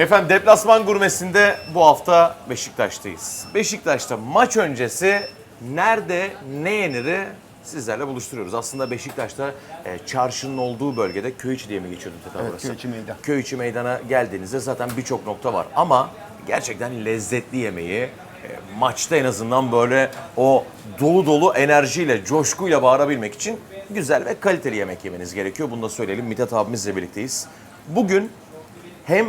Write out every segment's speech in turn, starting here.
Efendim deplasman gurmesinde bu hafta Beşiktaş'tayız. Beşiktaş'ta maç öncesi nerede ne yeniri sizlerle buluşturuyoruz. Aslında Beşiktaş'ta e, çarşının olduğu bölgede Köyüçi diye mi geçiyordu Teta Evet, burası? Köyüçi Meydan. Köyüçi Meydan'a geldiğinizde zaten birçok nokta var. Ama gerçekten lezzetli yemeği, e, maçta en azından böyle o dolu dolu enerjiyle, coşkuyla bağırabilmek için güzel ve kaliteli yemek yemeniz gerekiyor. Bunu da söyleyelim. Mithat abimizle birlikteyiz. Bugün hem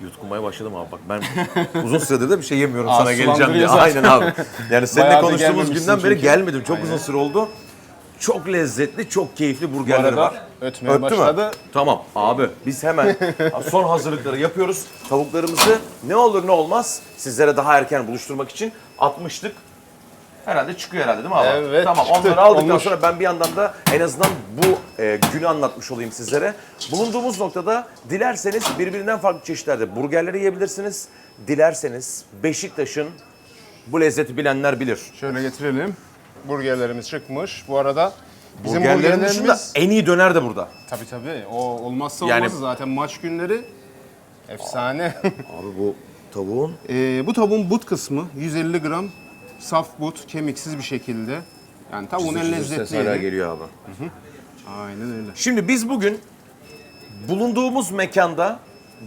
Yutkunmaya başladım abi bak ben uzun süredir de bir şey yemiyorum sana geleceğim diye. Aynen abi. Yani seninle konuştuğumuz gelmemişsin günden beri çünkü. gelmedim. Çok uzun süre oldu. Çok lezzetli, çok keyifli Bu burgerleri arada var. ötmeye Öttü mü? başladı. Tamam abi biz hemen son hazırlıkları yapıyoruz. Tavuklarımızı ne olur ne olmaz sizlere daha erken buluşturmak için atmıştık. Herhalde çıkıyor herhalde değil mi abi? Evet, Tamam çıktı. onları aldıktan Olmuş. sonra ben bir yandan da en azından bu e, günü anlatmış olayım sizlere. Bulunduğumuz noktada dilerseniz birbirinden farklı çeşitlerde burgerleri yiyebilirsiniz. Dilerseniz Beşiktaş'ın bu lezzeti bilenler bilir. Şöyle getirelim. Burgerlerimiz çıkmış. Bu arada bizim Burgerlerin dışında burgerlerimiz... en iyi döner de burada. Tabii tabii. O olmazsa Yani- olmazı zaten maç günleri. Efsane. Abi bu tavuğun Ee, bu tavuğun but kısmı 150 gram saf but, kemiksiz bir şekilde. Yani tavuğun en lezzetli yeri. geliyor abi. Aynen öyle. Şimdi biz bugün bulunduğumuz mekanda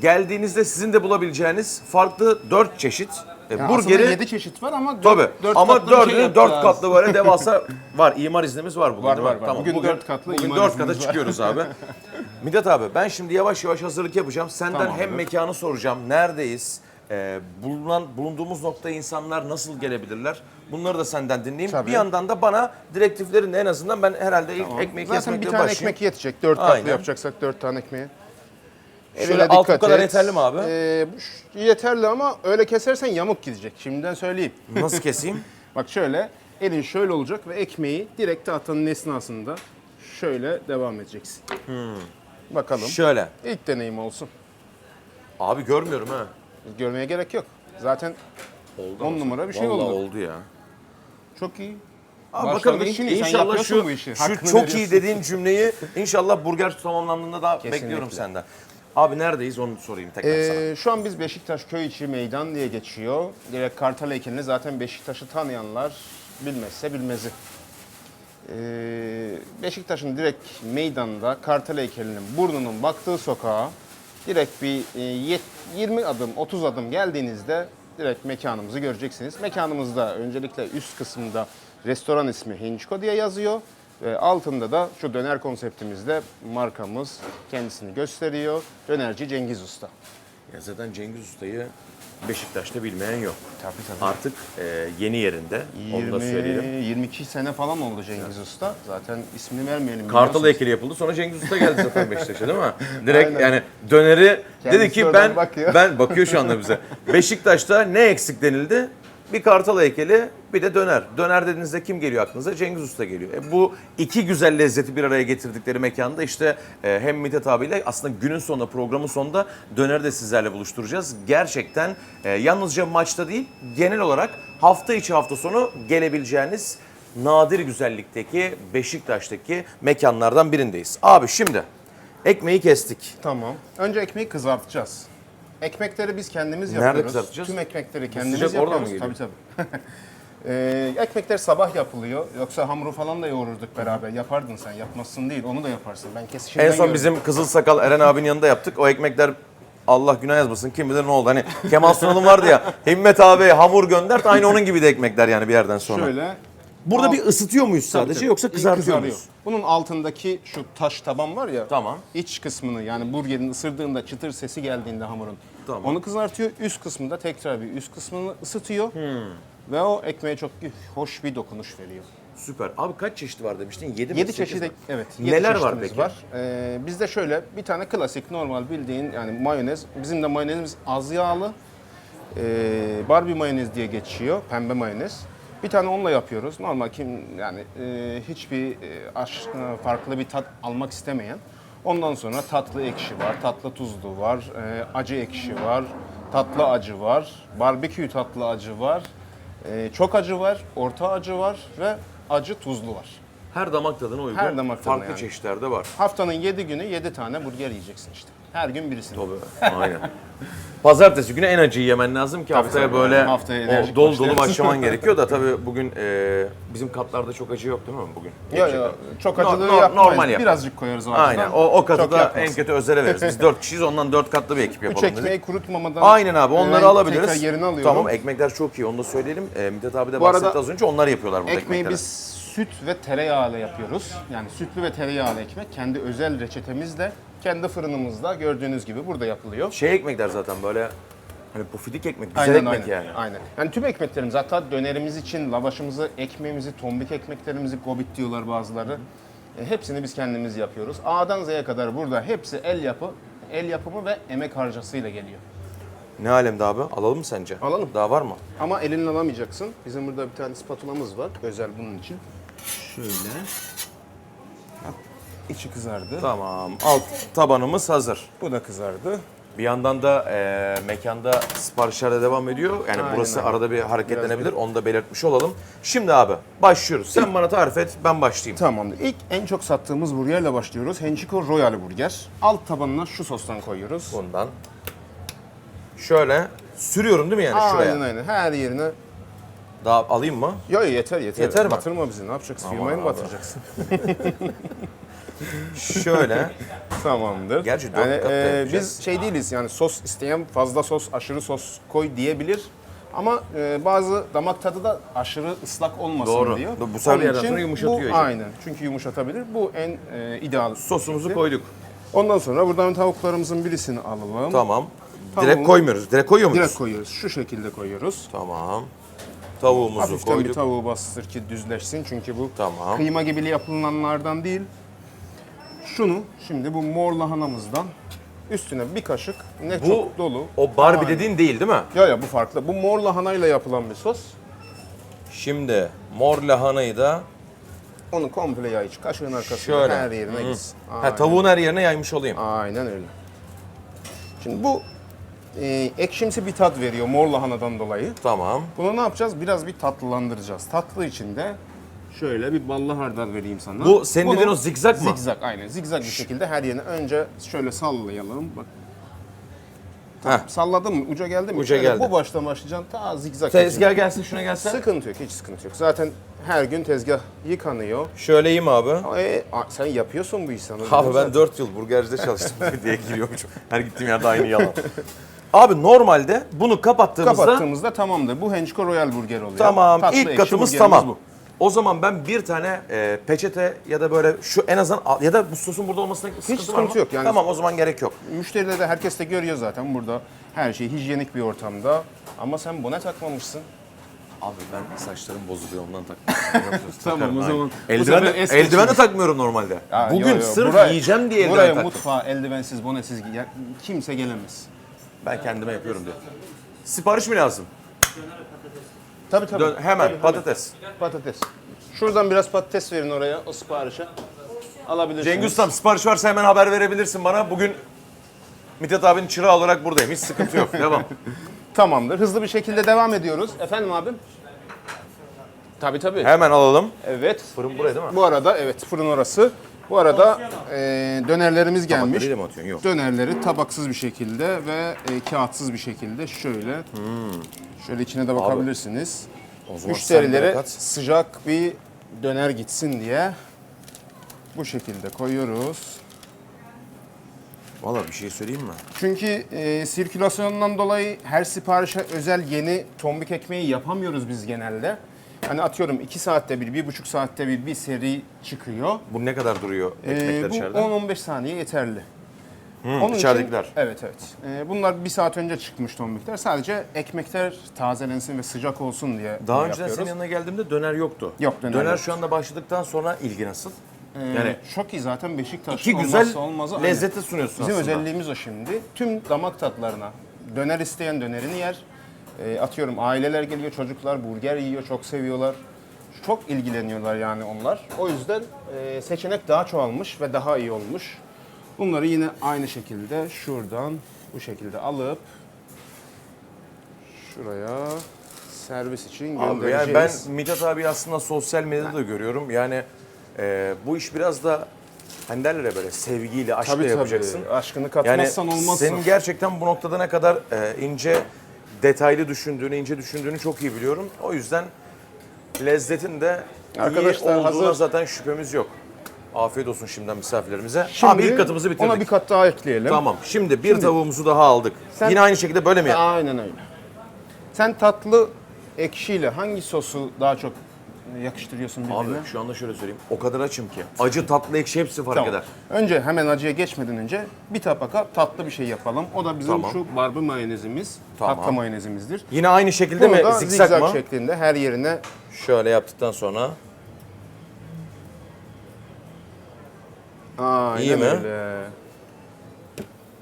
geldiğinizde sizin de bulabileceğiniz farklı dört çeşit e, Yani burgeri aslında 7 çeşit var ama 4, Tabii. Ama dördünü şey dört katlı böyle devasa var. İmar iznimiz var bugün Var, değil mi? var, var. Bugün dört katlı bugün imar dört iznimiz kata var. çıkıyoruz abi. Midat abi ben şimdi yavaş yavaş hazırlık yapacağım. Senden Tamamdır. hem mekanı soracağım. Neredeyiz? Ee, bulunan bulunduğumuz noktaya insanlar nasıl gelebilirler? Bunları da senden dinleyeyim. Tabii. Bir yandan da bana direktiflerini en azından ben herhalde ilk ekmeği Zaten bir tane başlayayım. ekmek yetecek. 4 Aynen. katlı yapacaksak 4 tane ekmeği. Şöyle alt bu kadar yeterli mi abi? Ee, yeterli ama öyle kesersen yamuk gidecek. Şimdiden söyleyeyim. Nasıl keseyim? Bak şöyle, elin şöyle olacak ve ekmeği direkt tahtanın esnasında şöyle devam edeceksin. Bakalım. Şöyle. İlk deneyim olsun. Abi görmüyorum ha. Görmeye gerek yok. Zaten Oldu 10 numara bir şey Vallahi oldu. oldu ya. Çok iyi. Abi bakalım sen inşallah yapıyorsun şu, bu işi. şu Hakkını çok iyi veriyorsun. dediğin cümleyi inşallah burger tamamlandığında da Kesinlikle. bekliyorum senden. Abi neredeyiz onu sorayım tekrar sana. Ee, şu an biz Beşiktaş köy içi meydan diye geçiyor. Direkt Kartal heykelini zaten Beşiktaş'ı tanıyanlar bilmezse bilmezi. Ee, Beşiktaş'ın direkt meydanda Kartal heykelinin burnunun baktığı sokağa direkt bir e, yet- 20 adım 30 adım geldiğinizde direkt mekanımızı göreceksiniz. Mekanımızda öncelikle üst kısımda restoran ismi Hinchko diye yazıyor. Ve altında da şu döner konseptimizde markamız kendisini gösteriyor. Dönerci Cengiz Usta. Ya zaten Cengiz Usta'yı Beşiktaş'ta bilmeyen yok. Tabii tabii. Artık e, yeni yerinde. Onu da 20, söyleyelim. 22 sene falan oldu Cengiz Usta. Zaten ismini vermeyelim. Kartal biliyorsunuz. heykeli yapıldı sonra Cengiz Usta geldi zaten Beşiktaş'a değil mi? Direkt Aynen. yani döneri dedi Kendisi ki oradan ben bakıyor. ben bakıyor şu anda bize. Beşiktaş'ta ne eksik denildi? Bir kartal heykeli, bir de döner. Döner dediğinizde kim geliyor aklınıza? Cengiz Usta geliyor. E, bu iki güzel lezzeti bir araya getirdikleri mekanda işte e, hem Mithat abiyle aslında günün sonunda, programın sonunda döneri de sizlerle buluşturacağız. Gerçekten e, yalnızca maçta değil, genel olarak hafta içi hafta sonu gelebileceğiniz nadir güzellikteki Beşiktaş'taki mekanlardan birindeyiz. Abi şimdi ekmeği kestik. Tamam. Önce ekmeği kızartacağız. Ekmekleri biz kendimiz Nerede yapıyoruz. kızartacağız? Tüm ekmekleri kendimiz sıcak oradan yapıyoruz. mı Tabii tabii. ee, ekmekler sabah yapılıyor. Yoksa hamuru falan da yoğururduk beraber. Yapardın sen. Yapmazsın değil. Onu da yaparsın. Ben kesişimden En son gördüm. bizim Kızıl Sakal Eren abinin yanında yaptık. O ekmekler Allah günah yazmasın kim bilir ne oldu. Hani Kemal Sunal'ın vardı ya Himmet abi hamur gönder aynı onun gibi de ekmekler yani bir yerden sonra. Şöyle. Burada bir ısıtıyor muyuz sadece Tabii, yoksa kızartıyor kızarıyor. muyuz? Bunun altındaki şu taş taban var ya. Tamam. İç kısmını yani burgerin ısırdığında çıtır sesi geldiğinde hamurun. Tamam. Onu kızartıyor. Üst kısmında tekrar bir üst kısmını ısıtıyor. Ve o ekmeğe çok hoş bir dokunuş veriyor. Süper. Abi kaç çeşit var demiştin? 7 mi? 7 sekiz çeşit ek- evet. yedi Neler var çeşitimiz peki? Var. Ee, bizde şöyle bir tane klasik normal bildiğin yani mayonez. Bizim de mayonezimiz az yağlı. Ee, Barbie mayonez diye geçiyor. Pembe mayonez. Bir tane onunla yapıyoruz. Normal kim yani e, hiçbir e, aş, e, farklı bir tat almak istemeyen. Ondan sonra tatlı ekşi var, tatlı tuzlu var, e, acı ekşi var, tatlı acı var, barbekü tatlı acı var, e, çok acı var, orta acı var ve acı tuzlu var. Her damak tadına uygun. Her damak tadına Farklı yani. çeşitlerde var. Haftanın 7 günü 7 tane burger yiyeceksin işte. Her gün birisini. Tabii. Aynen. Pazartesi günü en acıyı yemen lazım ki haftaya tabii. böyle Haftaya o dolu dolu başlayasın. başlaman gerekiyor da tabii bugün e, bizim katlarda çok acı yok değil mi bugün? Yok yok çok No- acılı no- yapmayız. normal yap. Birazcık koyarız o Aynen. O, o katı Çok da yapmaz. en kötü özele veririz. Biz dört kişiyiz ondan dört katlı bir ekip Üç yapalım dedik. ekmeği kurutmamadan Aynen abi onları alabiliriz. Tekrar yerini alıyorum. Tamam ekmekler çok iyi onu da söyleyelim. E, Mithat abi de bahsetti az önce onlar yapıyorlar burada Ekmeği ekmekleri. biz süt ve tereyağıyla yapıyoruz. Yani sütlü ve tereyağlı ekmek. Kendi özel reçetemizle, kendi fırınımızda gördüğünüz gibi burada yapılıyor. Şey ekmekler zaten böyle hani pufidik ekmek, güzel ekmek aynen. yani. Aynen. Yani tüm ekmeklerimiz hatta dönerimiz için lavaşımızı, ekmeğimizi, tombik ekmeklerimizi gobit diyorlar bazıları. E, hepsini biz kendimiz yapıyoruz. A'dan Z'ye kadar burada hepsi el yapı, el yapımı ve emek harcasıyla geliyor. Ne alemde abi? Alalım mı sence? Alalım. Daha var mı? Ama elinle alamayacaksın. Bizim burada bir tane spatulamız var. Özel bunun için. Şöyle. Bak, İçi kızardı. Tamam. Alt tabanımız hazır. Bu da kızardı. Bir yandan da e, mekanda siparişler de devam ediyor. Yani Aynen, burası arada bir hareketlenebilir. Onu da belirtmiş olalım. Şimdi abi başlıyoruz. Sen bana tarif et, ben başlayayım. Tamamdır. İlk en çok sattığımız burgerle başlıyoruz. Henchiko Royal Burger. Alt tabanına şu sostan koyuyoruz. Bundan. Şöyle sürüyorum değil mi yani şuraya? Aynen aynen. Her yerine. Daha alayım mı? Yo yeter yeter. Yeter mi? Batırma bizi. Ne yapacaksın? Firmayı mı abi. batıracaksın? Şöyle. Tamamdır. Gerçi dört yani, kat da e, yapacağız. biz şey değiliz yani sos isteyen fazla sos, aşırı sos koy diyebilir. Ama e, bazı damak tadı da aşırı ıslak olmasın Doğru. diyor. Bu sefer bir Onun yerden için sonra yumuşatıyor Bu, iyice. aynen. Çünkü yumuşatabilir. Bu en e, ideal. Sosumuzu koyduk. Ondan sonra buradan tavuklarımızın birisini alalım. Tamam. Direkt koymuyoruz. Direkt koyuyor muyuz? Direkt koyuyoruz. Şu şekilde koyuyoruz. Tamam. Tavuğumuzu Hafiften bir koyduk. tavuğu bastır ki düzleşsin. Çünkü bu Tamam. kıyma gibi yapılanlardan değil. Şunu şimdi bu mor lahanamızdan üstüne bir kaşık ne Bu çok dolu. o Barbie Aynen. dediğin değil değil mi? Ya ya bu farklı. Bu mor lahanayla yapılan bir sos. Şimdi mor lahanayı da Onu komple yay iç. Kaşığın arkasına Şöyle. her yerine gitsin. ha, tavuğun her yerine yaymış olayım. Aynen öyle. Şimdi bu e, ekşimsi bir tat veriyor mor lahanadan dolayı. Tamam. Bunu ne yapacağız? Biraz bir tatlılandıracağız. Tatlı için de şöyle bir ballı hardal vereyim sana. Bu senin Bunu- dediğin o zigzag mı? Zigzag aynen. Zigzag bir şekilde her yerine önce şöyle sallayalım. Bak. Heh. Salladın mı? Uca geldi mi? Uca Şöyle geldi. Bu baştan başlayacaksın. Ta zigzag. Tezgah gelsin şuna gelsin. Sıkıntı yok. Hiç sıkıntı yok. Zaten her gün tezgah yıkanıyor. Şöyle yiyeyim abi. E, sen yapıyorsun bu işi sana. Abi ben Zaten. 4 yıl burgercide çalıştım diye giriyormuşum. Her gittiğim yerde aynı yalan. Abi normalde bunu kapattığımızda Kapattığımızda tamamdır. Bu Henchko Royal Burger oluyor. tamam Tatlı ilk katımız burgerimiz tamam. bu. O zaman ben bir tane e, peçete ya da böyle şu en azından al- ya da bu sosun burada olmasına sıkıntı, var sıkıntı mı? yok yani. Tamam o zaman gerek yok. Müşteriler de herkes de görüyor zaten burada. Her şey hijyenik bir ortamda. Ama sen buna takmamışsın. Abi ben saçlarım bozuluyor ondan takmıyorum. Tamam, o zaman bu Eldiven, sefer es eldiven de takmıyorum normalde. Ya, Bugün yo, yo, sırf buraya- yiyeceğim diye eldiven Buraya taktım. mutfağa eldivensiz, bonesiz kimse gelemez. Ben kendime yapıyorum diye. Sipariş mi lazım? Tabii tabii. Dön, hemen Tabii, patates. tabii. Patates. Şuradan biraz patates verin oraya o siparişe. Alabilirsiniz. Cengiz Ustam sipariş varsa hemen haber verebilirsin bana. Bugün Mithat abinin çırağı olarak buradayım. Hiç sıkıntı yok. Devam. Tamamdır. Hızlı bir şekilde devam ediyoruz. Efendim abim? Tabii tabii. Hemen alalım. Evet. Fırın buraya değil mi? Bu arada evet fırın orası. Bu arada e, dönerlerimiz gelmiş. Tabaklarıyla mı atıyorsun? Yok. Dönerleri tabaksız bir şekilde ve e, kağıtsız bir şekilde şöyle. Şöyle içine de bakabilirsiniz. O zaman sen Müşterilere bereket. sıcak bir döner gitsin diye bu şekilde koyuyoruz. Valla bir şey söyleyeyim mi? Çünkü e, sirkülasyondan dolayı her siparişe özel yeni tombik ekmeği yapamıyoruz biz genelde. Hani atıyorum 2 saatte bir, bir buçuk saatte bir bir seri çıkıyor. Bu ne kadar duruyor Ee, ekmekler bu içeride? 10-15 saniye yeterli. Hı, Onun içeridekiler. Için, evet evet. Ee, bunlar bir saat önce çıkmış tombikler. Sadece ekmekler tazelensin ve sıcak olsun diye Daha bunu önceden senin yapıyoruz. yanına geldiğimde döner yoktu. Yok, döner Döner yok. şu anda başladıktan sonra ilgi nasıl? Ee, yani çok iyi zaten Beşiktaş'ın iki güzel olmazsa olmazı. aynen. lezzeti sunuyorsun Bizim aslında. özelliğimiz o şimdi. Tüm damak tatlarına. Döner isteyen dönerini yer. Ee, atıyorum aileler geliyor, çocuklar burger yiyor, çok seviyorlar. Çok ilgileniyorlar yani onlar. O yüzden e, seçenek daha çoğalmış ve daha iyi olmuş. Bunları yine aynı şekilde şuradan bu şekilde alıp şuraya servis için Abi yani göndereceğiz. ben Mithat abi aslında sosyal medyada da görüyorum. Yani e, bu iş biraz da hani derler ya böyle sevgiyle, aşkla Tabii yapacaksın. tabii. Aşkını Yani katmazsan olmaz. senin gerçekten bu noktada ne kadar e, ince, detaylı düşündüğünü, ince düşündüğünü çok iyi biliyorum. O yüzden lezzetin de Arkadaşlar iyi olduğuna hazır- zaten şüphemiz yok. Afiyet olsun şimdiden misafirlerimize. Şimdi Abi ilk katımızı bitirdik. Ona bir kat daha ekleyelim. Tamam. Şimdi bir tavuğumuzu daha aldık. Sen- Yine aynı şekilde böyle mi? Aynen öyle. Sen tatlı ekşiyle hangi sosu daha çok yakıştırıyorsun birbirine? Abi şu anda şöyle söyleyeyim. O kadar açım ki. Acı, tatlı, ekşi hepsi fark eder. Önce hemen acıya geçmeden önce bir tabaka tatlı bir şey yapalım. O da bizim Tamam. şu barbı mayonezimiz. Tamam. Tatlı mayonezimizdir. Yine aynı şekilde Bunu mi? da Zikzak, zigzag mı? şeklinde her yerine Şöyle yaptıktan sonra. Aynen İyi mi? öyle.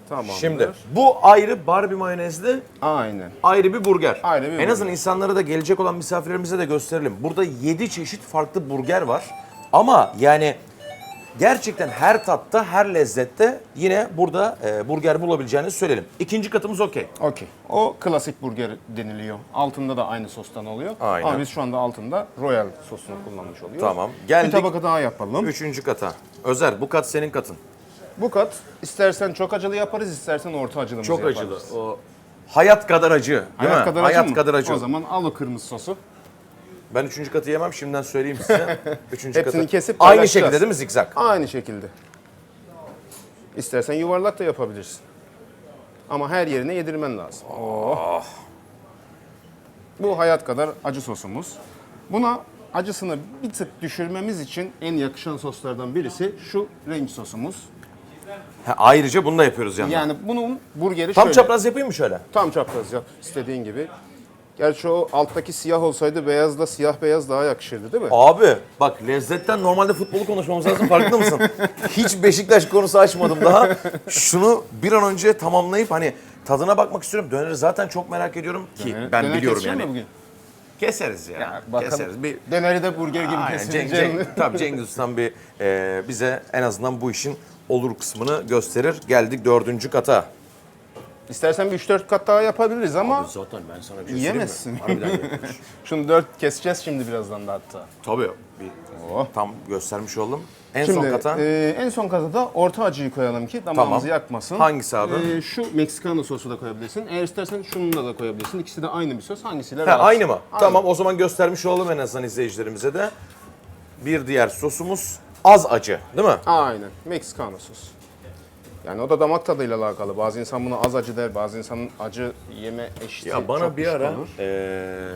Tamam. Şimdi bu ayrı Barbie mayonezli Aynen. ayrı bir burger. Ayrı bir en burger. azından insanlara da gelecek olan misafirlerimize de gösterelim. Burada 7 çeşit farklı burger var. Ama yani gerçekten her tatta, her lezzette yine burada e, burger bulabileceğinizi söyleyelim. İkinci katımız okey. Okey. O klasik burger deniliyor. Altında da aynı sostan oluyor. Aynen. Ama biz şu anda altında royal sosunu kullanmış oluyoruz. Tamam. Geldik. Bir tabaka daha yapalım. Üçüncü kata. Özer bu kat senin katın. Bu kat istersen çok acılı yaparız, istersen orta acılımızı Çok yaparız. acılı. O hayat kadar acı değil Hayat mi? kadar acı hayat mı? kadar acı. O zaman al o kırmızı sosu. Ben üçüncü katı yemem şimdiden söyleyeyim size. Üçüncü Hepsini katı. kesip Aynı paylaşacağız. şekilde değil mi zikzak? Aynı şekilde. İstersen yuvarlak da yapabilirsin. Ama her yerine yedirmen lazım. Oh. Bu hayat kadar acı sosumuz. Buna acısını bir tık düşürmemiz için en yakışan soslardan birisi şu ranch sosumuz. Ha, ayrıca bunu da yapıyoruz yanında. Yani bunun burgeri Tam şöyle. çapraz yapayım mı şöyle? Tam çapraz yap istediğin gibi. Gerçi o alttaki siyah olsaydı beyazla siyah beyaz daha yakışırdı değil mi? Abi bak lezzetten normalde futbolu konuşmamız lazım farkında mısın? Hiç Beşiktaş konusu açmadım daha. Şunu bir an önce tamamlayıp hani tadına bakmak istiyorum. Döneri zaten çok merak ediyorum ki Döner- ben döner biliyorum mi yani. bugün? Keseriz ya. Ya bakalım. Keseriz. Bir Döneri de burger gibi Aynen, keseceğim. Cenk, tabii Cengiz Usta'm bir e, bize en azından bu işin olur kısmını gösterir. Geldik dördüncü kata. İstersen bir 3-4 kat daha yapabiliriz ama Zaten ben sana bir şey Yiyemezsin. söyleyeyim mi? Harbiden şunu 4 keseceğiz şimdi birazdan da hatta. Tabii. Bir Oh. tam göstermiş oldum. En Şimdi son kata e, en son kata da orta acıyı koyalım ki damağımızı Tamam. yakmasın. Hangisi abi? E, şu Meksikano sosu da koyabilirsin. Eğer istersen şunu da koyabilirsin. İkisi de aynı bir sos. Hangisiyle Ha, rahatsın? aynı mı? Aynı. Tamam o zaman göstermiş olalım en azından izleyicilerimize de. Bir diğer sosumuz az acı değil mi? Aynen. Meksikano sos. Yani o da damak tadıyla alakalı. Bazı insan buna az acı der, bazı insanın acı yeme eşiği Ya bana çok bir düşük ara olur. eee,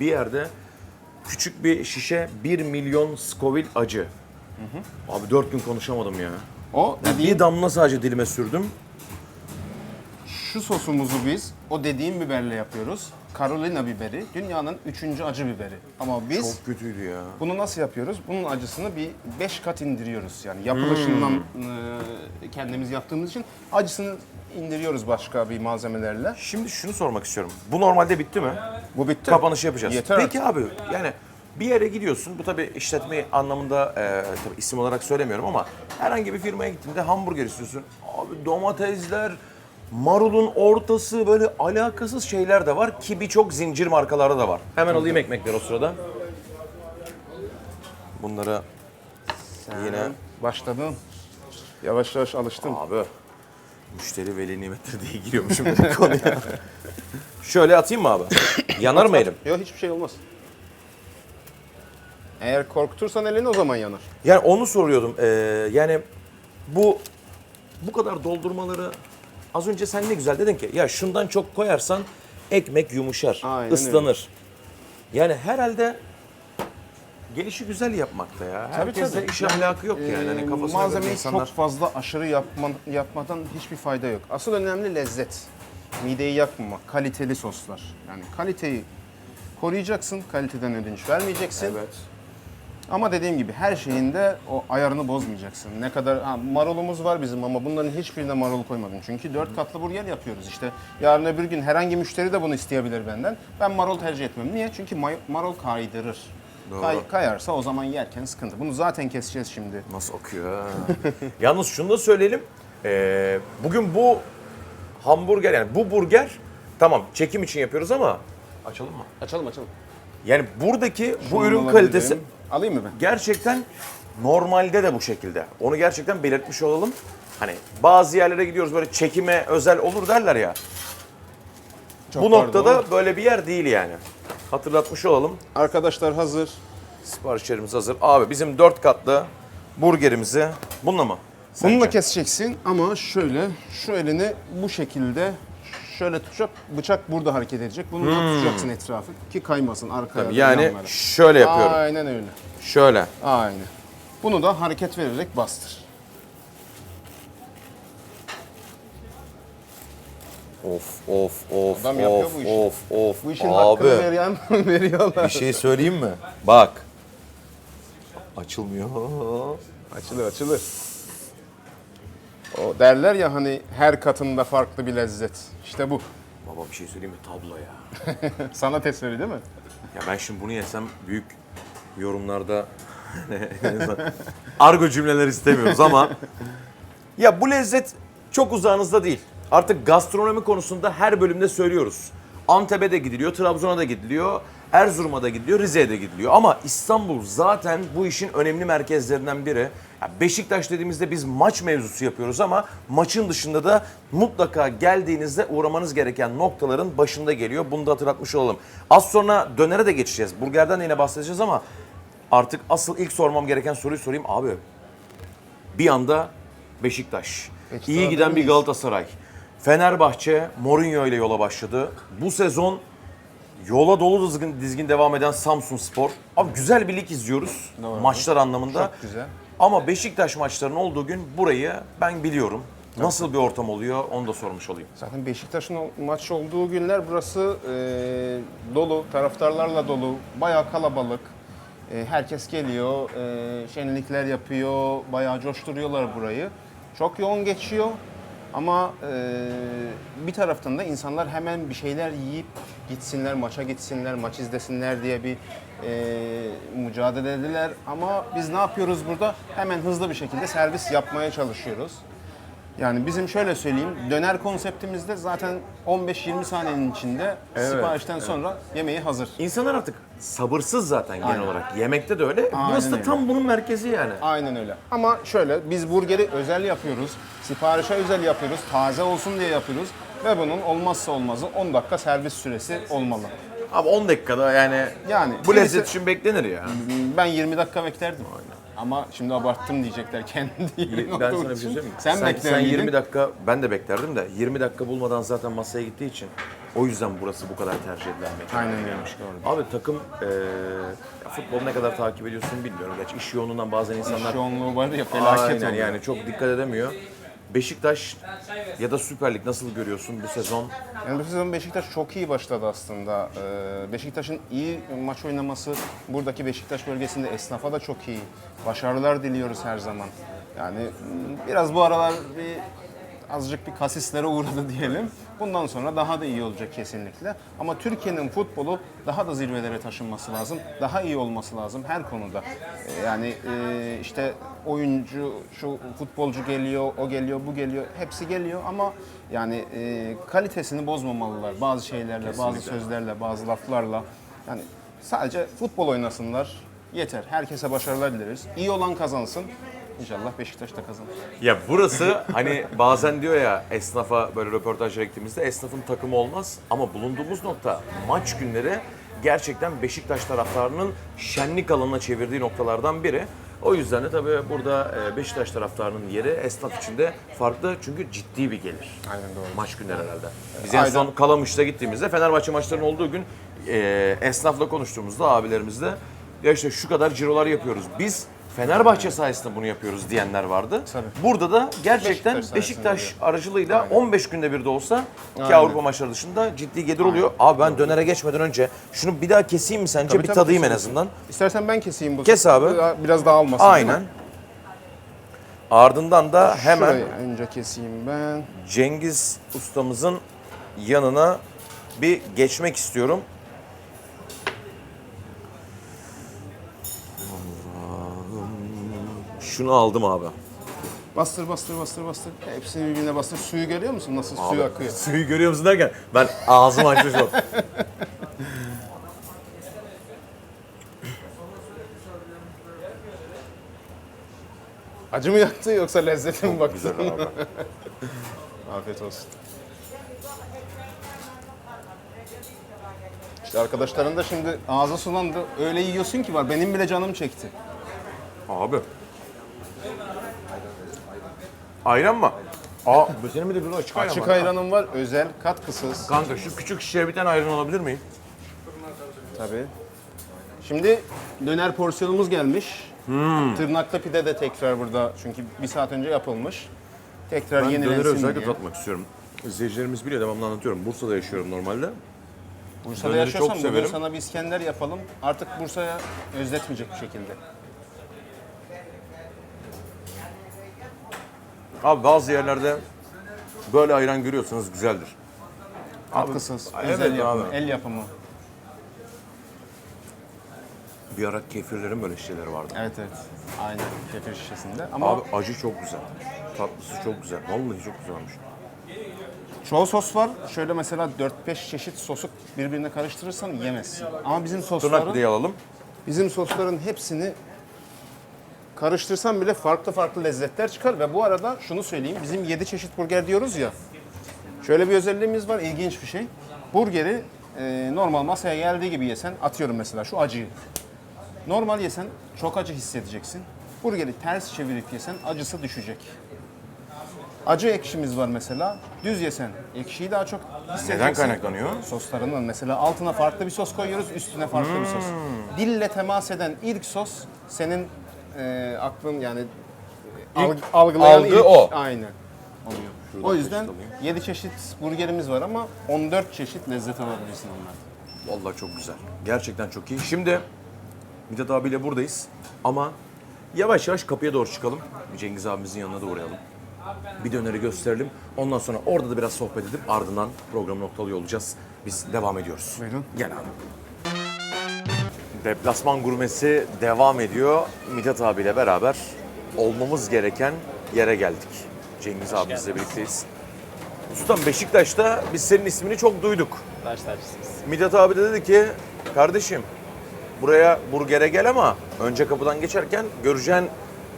bir yerde küçük bir şişe 1 milyon Scoville acı. Abi 4 gün konuşamadım ya. O dediğin Bir damla sadece dilime sürdüm. Şu sosumuzu biz o dediğim biberle yapıyoruz. Carolina biberi dünyanın üçüncü acı biberi. Ama biz Çok kötüydü ya. bunu nasıl yapıyoruz? Bunun acısını bir 5 kat indiriyoruz. Yani yapılışından Hmm. e, kendimiz yaptığımız için acısını indiriyoruz başka bir malzemelerle. Şimdi şunu sormak istiyorum. Bu normalde bitti mi? Bu bitti. Kapanışı yapacağız. Yeter. Peki abi yani bir yere gidiyorsun. Bu tabii işletme anlamında e, tabii isim olarak söylemiyorum ama herhangi bir firmaya gittiğinde hamburger istiyorsun. Abi domatesler, marulun ortası böyle alakasız şeyler de var ki birçok zincir markalarda da var. Hemen alayım ekmekleri o sırada. Bunları yine Başladım. Yavaş yavaş alıştım. abi müşteri veli nimettir diye giriyormuşum bu konuya. Şöyle atayım mı abi? Yanar mı elim? Yok hiçbir şey olmaz. Eğer korkutursan elini o zaman yanar. Yani onu soruyordum. Ee, yani bu bu kadar doldurmaları az önce sen ne güzel dedin ki ya şundan çok koyarsan ekmek yumuşar, Aynen ıslanır. Yani herhalde gelişi güzel yapmakta ya. Herkeste iş ahlakı yok yani. Hani kafasına göre malzemeyi insanlar. çok fazla aşırı yapman, yapmadan hiçbir fayda yok. Asıl önemli lezzet. Mideyi yakmamak, kaliteli soslar. Yani kaliteyi koruyacaksın, kaliteden ödünç vermeyeceksin. Evet. Ama dediğim gibi her şeyinde o ayarını bozmayacaksın. Ne kadar ha, marulumuz var bizim ama bunların hiçbirine marul koymadım. Çünkü dört katlı burger yapıyoruz işte. Yarın öbür gün herhangi müşteri de bunu isteyebilir benden. Ben marul tercih etmem. Niye? Çünkü may- marul kaydırır. Kay- kayarsa o zaman yerken sıkıntı. Bunu zaten keseceğiz şimdi. Nasıl akıyor ha? Yalnız şunu da söyleyelim. Ee, bugün bu hamburger yani bu burger tamam çekim için yapıyoruz ama açalım mı? Açalım açalım. Yani buradaki bu Şunu ürün alabilirim. kalitesi Alayım mı ben? gerçekten Normalde de bu şekilde. Onu gerçekten belirtmiş olalım. Hani bazı yerlere gidiyoruz böyle çekime özel olur derler ya. Çok bu pardon. noktada böyle bir yer değil yani. Hatırlatmış olalım. Arkadaşlar hazır. Siparişlerimiz hazır. Abi bizim dört katlı burgerimizi bununla mı? Bununla Sence? keseceksin ama şöyle şu elini bu şekilde şöyle tutacak. Bıçak burada hareket edecek. Bunu da tutacaksın etrafı ki kaymasın arkaya. Tabii yani yanlara. şöyle yapıyorum. Aynen öyle. Şöyle. Aynen. Bunu da hareket vererek bastır. Of of of Adam of bu işi. of of. Bu işin Abi hakkını veren veriyorlar. bir şey söyleyeyim mi? Bak. Açılmıyor. Açılır açılır. O derler ya hani her katında farklı bir lezzet. İşte bu. Baba bir şey söyleyeyim mi? Tablo ya. Sanat eseri değil mi? Ya ben şimdi bunu yesem büyük yorumlarda argo cümleler istemiyoruz ama ya bu lezzet çok uzağınızda değil. Artık gastronomi konusunda her bölümde söylüyoruz. Antep'e de gidiliyor, Trabzon'a da gidiliyor, Erzurum'a da gidiliyor, Rize'ye de gidiliyor. Ama İstanbul zaten bu işin önemli merkezlerinden biri. Ya Beşiktaş dediğimizde biz maç mevzusu yapıyoruz ama maçın dışında da mutlaka geldiğinizde uğramanız gereken noktaların başında geliyor. Bunu da hatırlatmış olalım. Az sonra dönere de geçeceğiz. Burgerden de yine bahsedeceğiz ama artık asıl ilk sormam gereken soruyu sorayım. Abi bir anda Beşiktaş. Beşiktaş'ta iyi giden bir? Galatasaray. Fenerbahçe Mourinho ile yola başladı. Bu sezon yola dolu dizgin, dizgin devam eden Samsun Spor. Abi güzel bir lig izliyoruz Doğru. maçlar anlamında. Çok güzel. Ama Beşiktaş maçlarının olduğu gün burayı ben biliyorum. Nasıl bir ortam oluyor onu da sormuş olayım. Zaten Beşiktaş'ın o maç olduğu günler burası e, dolu, taraftarlarla dolu, bayağı kalabalık. E, herkes geliyor, e, şenlikler yapıyor, bayağı coşturuyorlar burayı. Çok yoğun geçiyor ama e, bir taraftan da insanlar hemen bir şeyler yiyip gitsinler, maça gitsinler, maç izlesinler diye bir e, mücadelediler. Ama biz ne yapıyoruz burada? Hemen hızlı bir şekilde servis yapmaya çalışıyoruz. Yani bizim şöyle söyleyeyim, döner konseptimizde zaten 15-20 saniyenin içinde siparişten sonra yemeği hazır. İnsanlar artık sabırsız zaten genel Aynen. olarak. Yemekte de öyle. Aynen Burası da öyle. tam bunun merkezi yani. Aynen öyle. Ama şöyle, biz burgeri özel yapıyoruz, siparişe özel yapıyoruz, taze olsun diye yapıyoruz ve bunun olmazsa olmazı 10 dakika servis süresi olmalı. Abi 10 dakikada yani, Yani bu lezzet için beklenir ya. Ben 20 dakika beklerdim. Ama şimdi abarttım diyecekler kendi Ben sana bir şey için. söyleyeyim mi? Sen, sen, bekler sen miydin? 20 dakika ben de beklerdim de 20 dakika bulmadan zaten masaya gittiği için o yüzden burası bu kadar tercih edilen mekan. Aynen. Doğru. Abi takım ya futbolu ne kadar takip ediyorsun bilmiyorum. Gerçi iş yoğunluğundan bazen insanlar İş yoğunluğu var ya felaket Aynen oluyor. yani çok dikkat edemiyor. Beşiktaş ya da Süper Lig nasıl görüyorsun bu sezon? Yani bu sezon Beşiktaş çok iyi başladı aslında. Ee, Beşiktaş'ın iyi maç oynaması buradaki Beşiktaş bölgesinde esnafa da çok iyi. Başarılar diliyoruz her zaman. Yani mm, biraz bu aralar bir azıcık bir kasislere uğradı diyelim. Bundan sonra daha da iyi olacak kesinlikle. Ama Türkiye'nin futbolu daha da zirvelere taşınması lazım. Daha iyi olması lazım her konuda. Ee, Yani e, işte oyuncu, şu futbolcu geliyor, o geliyor, bu geliyor. Hepsi geliyor ama yani e, kalitesini bozmamalılar. Bazı şeylerle, bazı sözlerle, bazı laflarla. Yani sadece futbol oynasınlar. Yeter. Herkese başarılar dileriz. İyi olan kazansın. İnşallah Beşiktaş da kazanır. Ya burası hani bazen diyor ya esnafa böyle röportajlara gittiğimizde esnafın takımı olmaz ama bulunduğumuz nokta maç günleri gerçekten Beşiktaş taraftarının şenlik alanına çevirdiği noktalardan biri. O yüzden de tabii burada e, Beşiktaş taraftarının yeri esnaf için de farklı çünkü ciddi bir gelir. Aynen doğru. Maç günleri herhalde. Biz en son Kalamış'ta gittiğimizde Fenerbahçe maçlarının olduğu gün e, esnafla konuştuğumuzda abilerimizle ya işte şu kadar cirolar yapıyoruz. Biz Fenerbahçe sayesinde bunu yapıyoruz diyenler vardı. Tabii. Burada da gerçekten Beşiktaş Beşiktaş, aracılığıyla 15 günde bir de olsa ki. Avrupa maçları dışında ciddi gelir oluyor. Abi ben dönere geçmeden önce şunu bir daha keseyim mi sence? Tabii, bir tabii, tadayım en kesinlikle. azından. İstersen ben keseyim bu. Kes abi. Biraz- daha değil mi? Aynen. Ardından da hemen Şurayı önce keseyim ben. Cengiz ustamızın yanına bir geçmek istiyorum. Şunu aldım abi. Bastır bastır bastır bastır. Hepsini birbirine bastır. Suyu görüyor musun? Nasıl Abi, suyu akıyor? Suyu görüyor musun derken ben ağzımı açmış oldum. Acı mı yaktı yoksa lezzeti mi baktın? Güzel abi. Afiyet olsun. İşte arkadaşların da şimdi ağzı sulandı. Öyle yiyorsun ki var. Benim bile canım çekti. Abi. Ayran mı? Aa, bu senin bir de bir açık ayran Açık var. ayranım var. Özel, katkısız. Kanka şu küçük şişeye bir tane ayran alabilir miyim? Tabii. Şimdi döner porsiyonumuz gelmiş. Tırnaklı pide de tekrar burada çünkü bir saat önce yapılmış. Tekrar Ben yenilensin döneri özellikle diye. tatmak istiyorum. İzleyicilerimiz biliyor devamlı anlatıyorum. Bursa'da yaşıyorum normalde. Bursa'da Döneri yaşıyorsan çok bugün severim. sana bir İskender yapalım. Artık Bursa'ya özletmeyecek bir şekilde. Abi bazı yerlerde böyle ayran görüyorsanız güzeldir. Katkısız, evet özel yapımı, abi. el yapımı. Bir ara kefirlerin böyle şişeleri vardı. Evet evet. Aynen kefir şişesinde. Ama Abi acı çok güzel. Tatlısı çok güzel. Vallahi çok güzelmiş. çoğu sos var. Şöyle mesela 4-5 çeşit sosu birbirine karıştırırsan yemezsin. Ama bizim Tırnak sosların pideyi alalım. Bizim sosların hepsini karıştırsam bile farklı farklı lezzetler çıkar ve bu arada şunu söyleyeyim. Bizim 7 çeşit burger diyoruz ya. Şöyle bir özelliğimiz var, ilginç bir şey. Burgeri e, normal masaya geldiği gibi yesen, atıyorum mesela şu acıyı. Normal yesen çok acı hissedeceksin. Burgeri ters çevirip yesen acısı düşecek. Acı ekşimiz var mesela. Düz yesen ekşiyi daha çok hissedeceksin. Neden kaynaklanıyor? Soslarından mesela altına farklı bir sos koyuyoruz, üstüne farklı bir sos. Hmm. Dille temas eden ilk sos senin e, aklın yani alg- algılayan algı ilk, o. Aynen. Oluyor. O yüzden peçete alayım. 7 çeşit burgerimiz var ama 14 çeşit lezzet alabilirsin onlardan. Vallahi çok güzel. Gerçekten çok iyi. Şimdi Mithat abiyle buradayız. Ama yavaş yavaş kapıya doğru çıkalım. Cengiz abimizin yanına da uğrayalım. Bir döneri gösterelim. Ondan sonra orada da biraz sohbet edip ardından programı noktalıyor olacağız. Biz devam ediyoruz. Buyurun. Gel abi. Deplasman gurmesi devam ediyor. Mithat abiyle beraber olmamız gereken yere geldik. Cengiz abimizle birlikteyiz. Ustam Beşiktaş'ta biz senin ismini çok duyduk. Tacısınız. Mithat abi de dedi ki kardeşim buraya burgere gel ama önce kapıdan geçerken göreceğin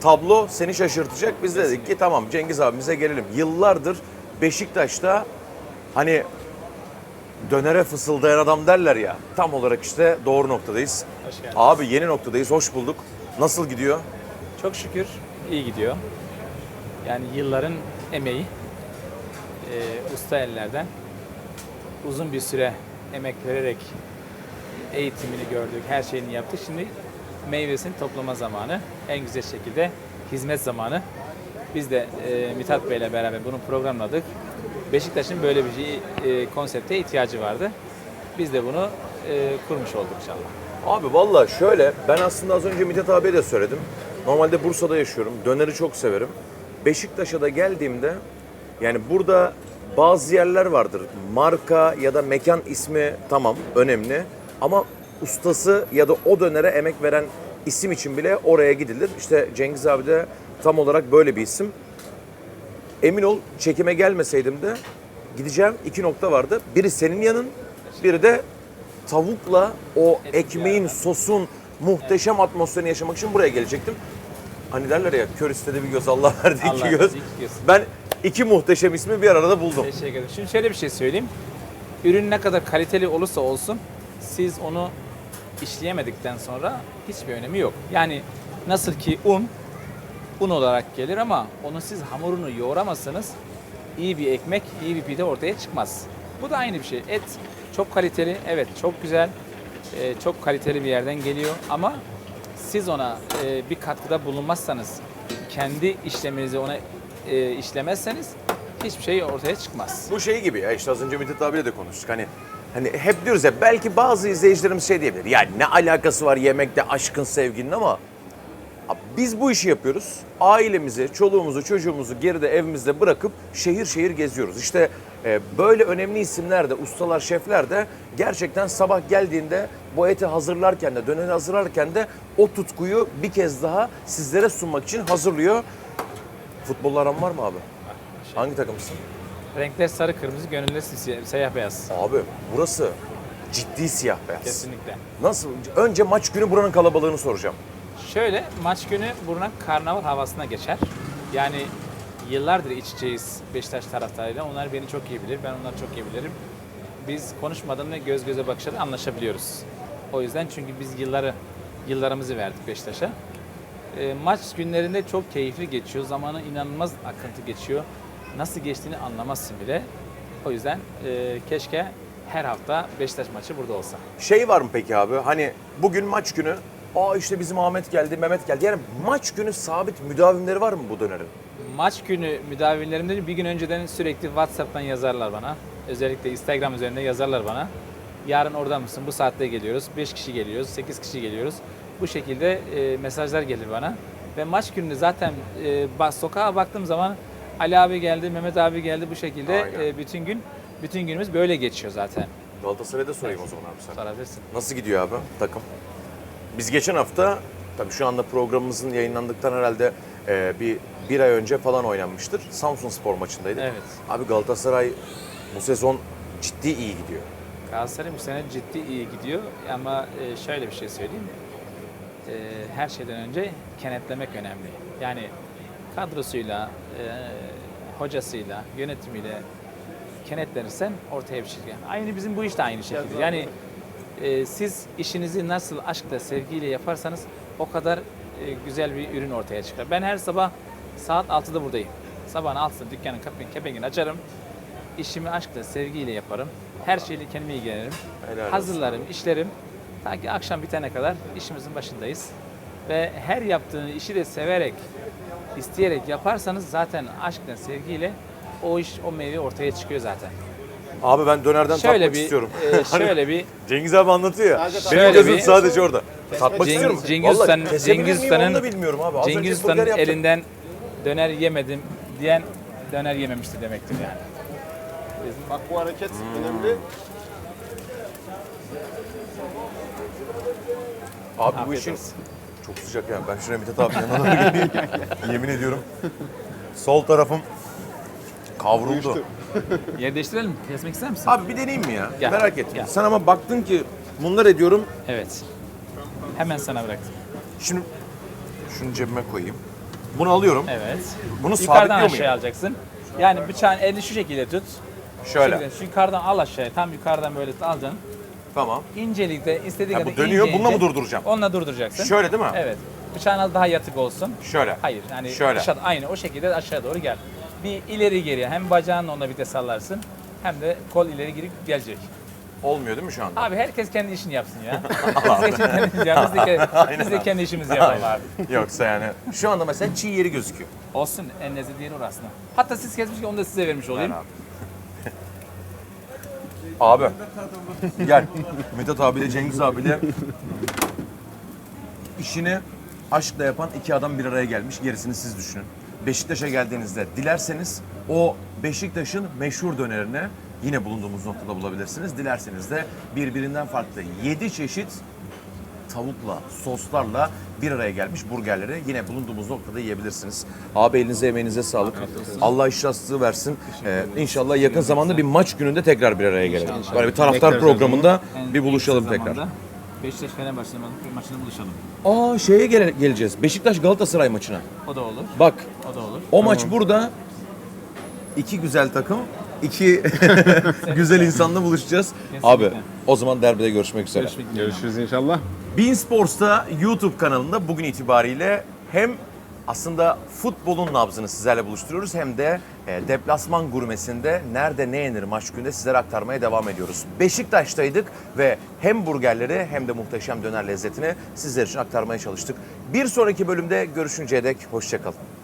tablo seni şaşırtacak. Biz de dedik ki tamam Cengiz abimize gelelim. Yıllardır Beşiktaş'ta hani dönere fısıldayan adam derler ya. Tam olarak işte doğru noktadayız. Hoş geldiniz. Abi yeni noktadayız. Hoş bulduk. Nasıl gidiyor? Çok şükür iyi gidiyor. Yani yılların emeği, e, usta ellerden uzun bir süre emek vererek eğitimini gördük, her şeyini yaptık. Şimdi meyvesini toplama zamanı, en güzel şekilde hizmet zamanı. Biz de e, Mithat Bey'le beraber bunu programladık. Beşiktaş'ın böyle bir e, konsepte ihtiyacı vardı. Biz de bunu e, kurmuş olduk inşallah. Abi valla şöyle ben aslında az önce Mithat abiye de söyledim. Normalde Bursa'da yaşıyorum. Döneri çok severim. Beşiktaş'a da geldiğimde yani burada bazı yerler vardır. Marka ya da mekan ismi tamam önemli ama ustası ya da o dönere emek veren isim için bile oraya gidilir. İşte Cengiz abi de tam olarak böyle bir isim. Emin ol çekime gelmeseydim de gideceğim iki nokta vardı. Biri senin yanın, biri de tavukla o ekmeğin, sosun muhteşem atmosferini yaşamak için buraya gelecektim. Hani derler ya kör istedi bir göz Allah verdi iki Allah göz. verdi iki göz. Ben iki muhteşem ismi bir arada buldum. Teşekkür ederim. Şimdi şöyle bir şey söyleyeyim. Ürün ne kadar kaliteli olursa olsun siz onu işleyemedikten sonra hiçbir önemi yok. Yani nasıl ki un un olarak gelir ama onu siz hamurunu yoğuramazsanız iyi bir ekmek, iyi bir pide ortaya çıkmaz. Bu da aynı bir şey. Et çok kaliteli, evet çok güzel, e, çok kaliteli bir yerden geliyor ama siz ona e, bir katkıda bulunmazsanız, kendi işleminizi ona e, işlemezseniz hiçbir şey ortaya çıkmaz. Bu şey gibi ya işte az önce Mithat abiyle de konuştuk. Hani hani hep diyoruz ya belki bazı izleyicilerimiz şey diyebilir. Ya ne alakası var yemekte aşkın sevginin ama biz bu işi yapıyoruz. Ailemizi, çoluğumuzu, çocuğumuzu geride evimizde bırakıp şehir şehir geziyoruz. İşte e, böyle önemli isimler de, ustalar, şefler de gerçekten sabah geldiğinde bu eti hazırlarken de, döneri hazırlarken de o tutkuyu bir kez daha sizlere sunmak için hazırlıyor. Futbolla aran var mı abi? Hangi takımsın? Renkler sarı, kırmızı, gönüller siyah, siyah beyaz. Abi burası ciddi siyah beyaz. Kesinlikle. Nasıl? Önce maç günü buranın kalabalığını soracağım. Şöyle maç günü Burnak karnaval havasına geçer. Yani yıllardır iç içeyiz Beşiktaş taraftarıyla. Onlar beni çok iyi bilir, ben onları çok iyi bilirim. Biz konuşmadan ve göz göze bakışarak anlaşabiliyoruz. O yüzden çünkü biz yılları yıllarımızı verdik Beşiktaş'a. E, maç günlerinde çok keyifli geçiyor. Zamanı inanılmaz akıntı geçiyor. Nasıl geçtiğini anlamazsın bile. O yüzden e, keşke her hafta Beşiktaş maçı burada olsa. Şey var mı peki abi? Hani bugün maç günü. Aa işte bizim Ahmet geldi, Mehmet geldi. Yani maç günü sabit müdavimleri var mı bu dönerin? Maç günü müdavimlerimden bir gün önceden sürekli WhatsApp'tan yazarlar bana. Özellikle Instagram üzerinde yazarlar bana. Yarın orada mısın? Bu saatte geliyoruz. 5 kişi geliyoruz, 8 kişi geliyoruz. Bu şekilde e, mesajlar gelir bana. Ve maç günü zaten e, sokağa baktığım zaman Ali abi geldi, Mehmet abi geldi bu şekilde Aynen. e, bütün gün bütün günümüz böyle geçiyor zaten. Galatasaray'da sorayım o zaman abi sen. Sorabilirsin. Nasıl gidiyor abi takım? Biz geçen hafta, tabii şu anda programımızın yayınlandıktan herhalde e, bir bir ay önce falan oynanmıştır. Samsun Spor maçındaydık. Evet. Abi Galatasaray bu sezon ciddi iyi gidiyor. Galatasaray bu sene ciddi iyi gidiyor ama e, şöyle bir şey söyleyeyim. E, Her şeyden önce kenetlemek önemli. Yani kadrosuyla, e, hocasıyla, yönetimiyle kenetlenirsen ortaya bir şey. Yani aynı bizim bu iş de aynı şekilde. Yani e, siz işinizi nasıl aşkla, sevgiyle yaparsanız o kadar e, güzel bir ürün ortaya çıkar. Ben her sabah saat 6'da buradayım. Sabahın 6'da dükkanın kepengini açarım. İşimi aşkla, sevgiyle yaparım. Her şeyle kendime ilgilenirim. Helal olsun. Hazırlarım, işlerim. Ta ki akşam bitene kadar işimizin başındayız. Ve her yaptığını işi de severek, isteyerek yaparsanız zaten aşkla, sevgiyle o iş, o meyve ortaya çıkıyor zaten. Abi ben dönerden Şöyle tatmak bir, istiyorum. e, şöyle bir Cengiz abi anlatıyor ya. Sadece Benim şöyle gözüm bir- sadece orada. Tatmak Cengiz- istiyorum. Cengiz Vallahi Usta'nın- kesebilir Cengiz miyim onu Usta'nın- da bilmiyorum abi. Az önce Cengiz burger Usta'nın yaptım. elinden döner yemedim diyen döner yememişti demektir yani. Bak bu hareket önemli. Abi bu Afiyet işin olsun. çok sıcak yani. Ben şuraya Mithat abi yanına doğru. Yemin ediyorum. Sol tarafım kavruldu. Yer değiştirelim mi? Kesmek ister misin? Abi bir deneyeyim mi ya? Gel, Merak ettim. gel. Sen ama baktın ki bunlar ediyorum. Evet. Hemen sana bıraktım. Şimdi şunu cebime koyayım. Bunu alıyorum. Evet. Bunu Yukarıdan sabitliyor aşağıya muyum? alacaksın. Yani bıçağın elini şu şekilde tut. Şöyle. Şöyle. Şu yukarıdan al aşağıya. Tam yukarıdan böyle alacaksın. Tamam. İncelikte istediğin Ha, bu kadar dönüyor, ince bununla mı ince. durduracağım? Onunla durduracaksın. Şöyle değil mi? Evet. Bıçağın al daha yatık olsun. Şöyle. Hayır yani Şöyle. aşağı, aynı o şekilde aşağı doğru gel. Bir ileri geri hem bacağınla ona bir de sallarsın hem de kol ileri girip gelecek. Olmuyor değil mi şu anda? Abi herkes kendi işini yapsın ya. biz, de kendi işimizi biz, de, biz de kendi işimizi yapalım abi. Yoksa yani. Şu anda mesela çiğ yeri gözüküyor. Olsun en lezzetli yeri orasına. Hatta siz kesmişken onu da size vermiş olayım. Abi. Abi. Gel. Mithat abiyle Cengiz abiyle işini aşkla yapan iki adam bir araya gelmiş. Gerisini siz düşünün. Beşiktaş'a geldiğinizde dilerseniz o Beşiktaş'ın meşhur dönerini yine bulunduğumuz noktada bulabilirsiniz. Dilerseniz de birbirinden farklı 7 çeşit tavukla, soslarla bir araya gelmiş burgerleri yine bulunduğumuz noktada yiyebilirsiniz. Abi elinize emeğinize sağlık. Allah işrahsızlığı versin. Ee, inşallah yakın zamanda bir maç gününde tekrar bir araya gelelim. Böyle bir taraftar programında bir buluşalım tekrar. Beşiktaş Fenerbahçe maçını buluşalım. Aa şeye gele- geleceğiz. Beşiktaş Galatasaray maçına. O da olur. Bak O da olur. o maç burada. iki güzel takım, iki güzel insanla buluşacağız. Kesinlikle. Abi o zaman derbide görüşmek üzere. Görüşmek üzere. Görüşürüz inşallah. Bein Sports'ta YouTube kanalında bugün itibariyle hem aslında futbolun nabzını sizlerle buluşturuyoruz hem de e, deplasman gurmesinde nerede ne yenir maç günde sizlere aktarmaya devam ediyoruz. Beşiktaş'taydık ve hem burgerleri hem de muhteşem döner lezzetini sizler için aktarmaya çalıştık. Bir sonraki bölümde görüşünceye dek hoşçakalın.